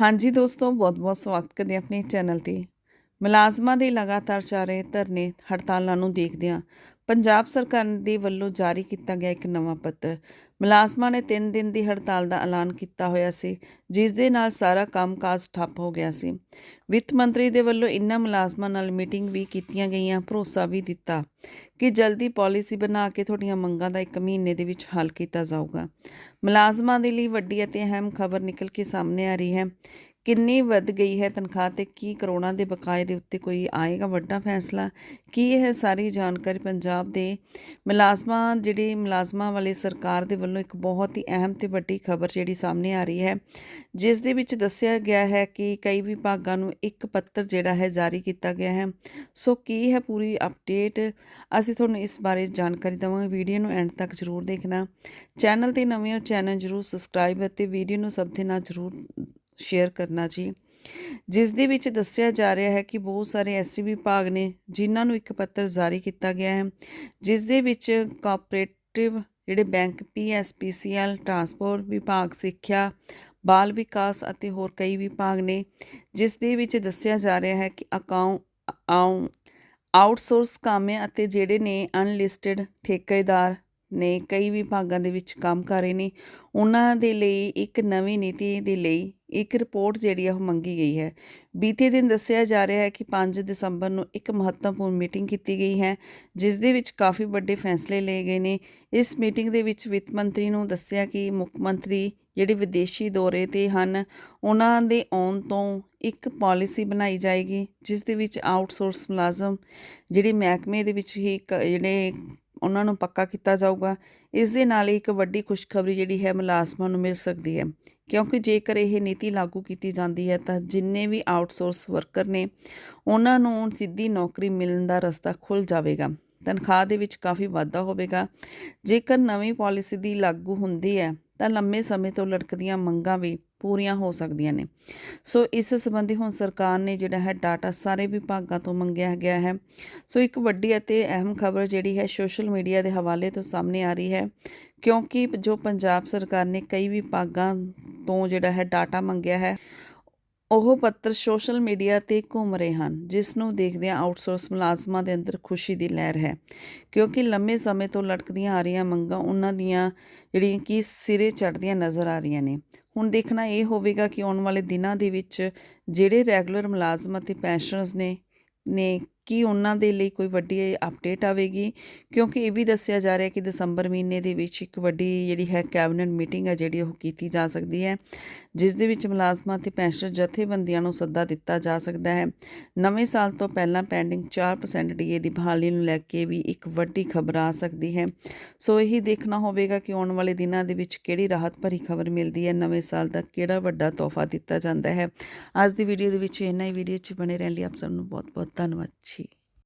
ਹਾਂਜੀ ਦੋਸਤੋ, ਬਹੁਤ-ਬਹੁਤ ਸਵਾਗਤ ਕਰਦੇ ਹਾਂ ਆਪਣੇ ਚੈਨਲ ਤੇ। ਮੁਲਾਜ਼ਮਾਂ ਦੇ ਲਗਾਤਾਰ ਚਾਰੇ ਧਰਨੇ ਹੜਤਾਲਾਂ ਨੂੰ ਦੇਖਦਿਆਂ ਪੰਜਾਬ ਸਰਕਾਰ ਦੇ ਵੱਲੋਂ ਜਾਰੀ ਕੀਤਾ ਗਿਆ ਇੱਕ ਨਵਾਂ ਪੱਤਰ। ਮੁਲਾਜ਼ਮਾਂ ਨੇ 3 ਦਿਨ ਦੀ ਹੜਤਾਲ ਦਾ ਐਲਾਨ ਕੀਤਾ ਹੋਇਆ ਸੀ, ਜਿਸ ਦੇ ਨਾਲ ਸਾਰਾ ਕੰਮਕਾਜ ਠੱਪ ਹੋ ਗਿਆ ਸੀ। ਵਿੱਤ ਮੰਤਰੀ ਦੇ ਵੱਲੋਂ ਇਨ੍ਹਾਂ ਮੁਲਾਜ਼ਮਾਂ ਨਾਲ ਮੀਟਿੰਗ ਵੀ ਕੀਤੀਆਂ ਗਈਆਂ, ਭਰੋਸਾ ਵੀ ਦਿੱਤਾ ਕਿ ਜਲਦੀ ਪਾਲਿਸੀ ਬਣਾ ਕੇ ਤੁਹਾਡੀਆਂ ਮੰਗਾਂ ਦਾ ਇੱਕ ਮਹੀਨੇ ਦੇ ਵਿੱਚ ਹੱਲ ਕੀਤਾ ਜਾਊਗਾ। ਮੁਲਾਜ਼ਮਾਂ ਦੇ ਲਈ ਵੱਡੀ ਅਤੇ ਅਹਿਮ ਖਬਰ ਨਿਕਲ ਕੇ ਸਾਹਮਣੇ ਆ ਰਹੀ ਹੈ ਕਿੰਨੀ ਵੱਧ ਗਈ ਹੈ ਤਨਖਾਹ ਤੇ ਕੀ ਕਰੋੜਾਂ ਦੇ ਬਕਾਏ ਦੇ ਉੱਤੇ ਕੋਈ ਆਏਗਾ ਵੱਡਾ ਫੈਸਲਾ? ਕੀ ਇਹ ਸਾਰੀ ਜਾਣਕਾਰੀ ਪੰਜਾਬ ਦੇ ਮੁਲਾਜ਼ਮਾਂ, ਜਿਹੜੀ ਮੁਲਾਜ਼ਮਾਂ ਵਾਲੇ ਸਰਕਾਰ ਦੇ ਵੱਲੋਂ ਇੱਕ ਬਹੁਤ ਹੀ ਅਹਿਮ ਤੇ ਵੱਡੀ ਖਬਰ ਜਿਹੜੀ ਸਾਹਮਣੇ ਆ ਰਹੀ ਹੈ, ਜਿਸ ਦੇ ਵਿੱਚ ਦੱਸਿਆ ਗਿਆ ਹੈ ਕਿ ਕਈ ਵਿਭਾਗਾਂ ਨੂੰ ਇੱਕ ਪੱਤਰ ਜਿਹੜਾ ਹੈ ਜਾਰੀ ਕੀਤਾ ਗਿਆ ਹੈ। ਸੋ ਕੀ ਹੈ ਪੂਰੀ ਅਪਡੇਟ? ਅਸੀਂ ਤੁਹਾਨੂੰ ਇਸ ਬਾਰੇ ਜਾਣਕਾਰੀ ਦੇਵਾਂਗੇ। ਵੀਡੀਓ ਨੂੰ ਐਂਡ ਤੱਕ ਜ਼ਰੂਰ ਦੇਖਣਾ। ਚੈਨਲ ਤੇ ਨਵੇਂ ਹੋ ਚੈਨਲ ਜ਼ਰੂਰ ਸਬਸਕ੍ਰਾਈਬ ਅਤੇ ਵੀਡੀਓ ਨੂੰ ਸਭ ਦੇ ਨਾਲ ਜ਼ਰੂਰ ਸ਼ੇਅਰ ਕਰਨਾ ਜੀ। ਜਿਸ ਦੇ ਵਿੱਚ ਦੱਸਿਆ ਜਾ ਰਿਹਾ ਹੈ ਕਿ ਬਹੁਤ ਸਾਰੇ ਐਸੇ ਵਿਭਾਗ ਨੇ ਜਿਨ੍ਹਾਂ ਨੂੰ ਇੱਕ ਪੱਤਰ ਜਾਰੀ ਕੀਤਾ ਗਿਆ ਹੈ, ਜਿਸ ਦੇ ਵਿੱਚ ਕੋਆਪਰੇਟਿਵ ਜਿਹੜੇ ਬੈਂਕ ਪੀਐਸਪੀਸੀਐਲ ਟਰਾਂਸਪੋਰਟ ਵਿਭਾਗ, ਸਿੱਖਿਆ, ਬਾਲ ਵਿਕਾਸ ਅਤੇ ਹੋਰ ਕਈ ਵਿਭਾਗ ਨੇ, ਜਿਸ ਦੇ ਵਿੱਚ ਦੱਸਿਆ ਜਾ ਰਿਹਾ ਹੈ ਕਿ ਅਕਾਊਂਟ ਆਉ ਆਊਟਸੋਰਸ ਕਾਮੇ ਅਤੇ ਜਿਹੜੇ ਨੇ ਅਨਲਿਸਟਡ ਠੇਕੇਦਾਰ ਨੇ ਕਈ ਵਿਭਾਗਾਂ ਦੇ ਵਿੱਚ ਕੰਮ ਕਰ ਰਹੇ ਨੇ। ਉਹਨਾਂ ਦੇ ਲਈ ਇੱਕ ਨਵੀਂ ਨੀਤੀ ਦੇ ਲਈ ਇੱਕ ਰਿਪੋਰਟ ਜਿਹੜੀ ਆ ਉਹ ਮੰਗੀ ਗਈ ਹੈ। ਬੀਤੇ ਦਿਨ ਦੱਸਿਆ ਜਾ ਰਿਹਾ ਹੈ ਕਿ 5 ਦਸੰਬਰ ਨੂੰ ਇੱਕ ਮਹੱਤਵਪੂਰਨ ਮੀਟਿੰਗ ਕੀਤੀ ਗਈ ਹੈ, ਜਿਸ ਦੇ ਵਿੱਚ ਕਾਫੀ ਵੱਡੇ ਫੈਸਲੇ ਲਏ ਗਏ ਨੇ। ਇਸ ਮੀਟਿੰਗ ਦੇ ਵਿੱਚ ਵਿੱਤ ਮੰਤਰੀ ਨੂੰ ਦੱਸਿਆ ਕਿ ਮੁੱਖ ਮੰਤਰੀ ਜਿਹੜੇ ਵਿਦੇਸ਼ੀ ਦੌਰੇ ਤੇ ਹਨ, ਉਹਨਾਂ ਦੇ ਆਉਣ ਤੋਂ ਇੱਕ ਪਾਲਿਸੀ ਬਣਾਈ ਜਾਏਗੀ, ਜਿਸ ਦੇ ਵਿੱਚ ਆਊਟਸੋਰਸ ਮੁਲਾਜ਼ਮ, ਜਿਹੜੀ ਮਹਿਕਮੇ ਦੇ ਵਿੱਚ ਹੀ ਕ- ਜਿਹੜੇ ਉਹਨਾਂ ਨੂੰ ਪੱਕਾ ਕੀਤਾ ਜਾਊਗਾ। ਇਸ ਦੇ ਨਾਲ ਹੀ ਇੱਕ ਵੱਡੀ ਖੁਸ਼ਖਬਰੀ ਜਿਹੜੀ ਹੈ ਮੁਲਾਜ਼ਮਾਂ ਨੂੰ ਮਿਲ ਸਕਦੀ ਹੈ। ਕਿਉਂਕਿ ਜੇਕਰ ਇਹ ਨੀਤੀ ਲਾਗੂ ਕੀਤੀ ਜਾਂਦੀ ਹੈ ਤਾਂ ਜਿੰਨੇ ਵੀ ਆਊਟਸੋਰਸ ਵਰਕਰ ਨੇ, ਉਹਨਾਂ ਨੂੰ ਸਿੱਧੀ ਨੌਕਰੀ ਮਿਲਣ ਦਾ ਰਸਤਾ ਖੁੱਲ ਜਾਵੇਗਾ। ਤਨਖਾਹ ਦੇ ਵਿੱਚ ਕਾਫੀ ਵਾਧਾ ਹੋਵੇਗਾ। ਜੇਕਰ ਨਵੀਂ ਪਾਲਿਸੀ ਦੀ ਲਾਗੂ ਹੁੰਦੀ ਹੈ ਤਾਂ ਲੰਮੇ ਸਮੇਂ ਤੋਂ ਲਟਕਦੀਆਂ ਮੰਗਾਂ ਵੀ ਪੂਰੀਆਂ ਹੋ ਸਕਦੀਆਂ ਨੇ। ਸੋ ਇਸ ਸੰਬੰਧੀ ਹੁਣ ਸਰਕਾਰ ਨੇ ਜਿਹੜਾ ਹੈ ਡਾਟਾ ਸਾਰੇ ਵਿਭਾਗਾਂ ਤੋਂ ਮੰਗਿਆ ਗਿਆ ਹੈ। ਸੋ ਇੱਕ ਵੱਡੀ ਅਤੇ ਅਹਿਮ ਖਬਰ ਜਿਹੜੀ ਹੈ ਸੋਸ਼ਲ ਮੀਡੀਆ ਦੇ ਹਵਾਲੇ ਤੋਂ ਸਾਹਮਣੇ ਆ ਰਹੀ ਹੈ, ਕਿਉਂਕਿ ਜੋ ਪੰਜਾਬ ਸਰਕਾਰ ਨੇ ਕਈ ਵਿਭਾਗਾਂ ਤੋਂ ਜਿਹੜਾ ਹੈ ਡਾਟਾ ਮੰਗਿਆ ਹੈ ਉਹ ਪੱਤਰ ਸੋਸ਼ਲ ਮੀਡੀਆ ਤੇ ਘੁੰਮ ਰਹੇ ਹਨ, ਜਿਸ ਨੂੰ ਦੇਖਦਿਆਂ ਆਊਟਸੋਰਸ ਮੁਲਾਜ਼ਮਾਂ ਦੇ ਅੰਦਰ ਖੁਸ਼ੀ ਦੀ ਲਹਿਰ ਹੈ। ਕਿਉਂਕਿ ਲੰਮੇ ਸਮੇਂ ਤੋਂ ਲਟਕਦੀਆਂ ਆ ਰਹੀਆਂ ਮੰਗਾਂ ਉਹਨਾਂ ਦੀਆਂ ਜਿਹੜੀਆਂ ਕਿ ਸਿਰੇ ਚੜ੍ਹਦੀਆਂ ਨਜ਼ਰ ਆ ਰਹੀਆਂ ਨੇ। ਹੁਣ ਦੇਖਣਾ ਇਹ ਹੋਵੇਗਾ ਕਿ ਆਉਣ ਵਾਲੇ ਦਿਨਾਂ ਦੇ ਵਿੱਚ ਜਿਹੜੇ ਰੈਗੂਲਰ ਮੁਲਾਜ਼ਮ ਅਤੇ ਪੈਨਸ਼ਨਰਸ ਨੇ ਨੇ ਕੀ ਉਹਨਾਂ ਦੇ ਲਈ ਕੋਈ ਵੱਡੀ ਅਪਡੇਟ ਆਵੇਗੀ, ਕਿਉਂਕਿ ਇਹ ਵੀ ਦੱਸਿਆ ਜਾ ਰਿਹਾ ਕਿ ਦਸੰਬਰ ਮਹੀਨੇ ਦੇ ਵਿੱਚ ਇੱਕ ਵੱਡੀ ਜਿਹੜੀ ਹੈ ਕੈਬਨਿਟ ਮੀਟਿੰਗ ਹੈ, ਜਿਹੜੀ ਉਹ ਕੀਤੀ ਜਾ ਸਕਦੀ ਹੈ, ਜਿਸ ਦੇ ਵਿੱਚ ਮੁਲਾਜ਼ਮਾਂ ਤੇ ਪੈਨਸ਼ਨ ਜਥੇਬੰਦੀਆਂ ਨੂੰ ਸੱਦਾ ਦਿੱਤਾ ਜਾ ਸਕਦਾ ਹੈ। ਨਵੇਂ ਸਾਲ ਤੋਂ ਪਹਿਲਾਂ ਪੈਂਡਿੰਗ 4% ਡੀਏ ਦੀ ਬਹਾਲੀ ਨੂੰ ਲੈ ਕੇ ਵੀ ਇੱਕ ਵੱਡੀ ਖਬਰ ਆ ਸਕਦੀ ਹੈ। ਸੋ ਇਹੀ ਦੇਖਣਾ ਹੋਵੇਗਾ ਕਿ ਆਉਣ ਵਾਲੇ ਦਿਨਾਂ ਦੇ ਵਿੱਚ ਕਿਹੜੀ ਰਾਹਤ ਭਰੀ ਖਬਰ ਮਿਲਦੀ ਹੈ, ਨਵੇਂ ਸਾਲ ਦਾ ਕਿਹੜਾ ਵੱਡਾ ਤੋਹਫਾ ਦਿੱਤਾ ਜਾਂਦਾ ਹੈ। ਅੱਜ ਦੀ ਵੀਡੀਓ ਦੇ ਵਿੱਚ ਇੰਨਾ ਹੀ। ਵੀਡੀਓ 'ਚ ਬਣੇ ਰਹਿਣ ਲਈ ਆਪ ਸਭ ਨੂੰ ਬਹੁਤ ਬਹੁਤ ਧੰਨਵਾਦ। ਜੀ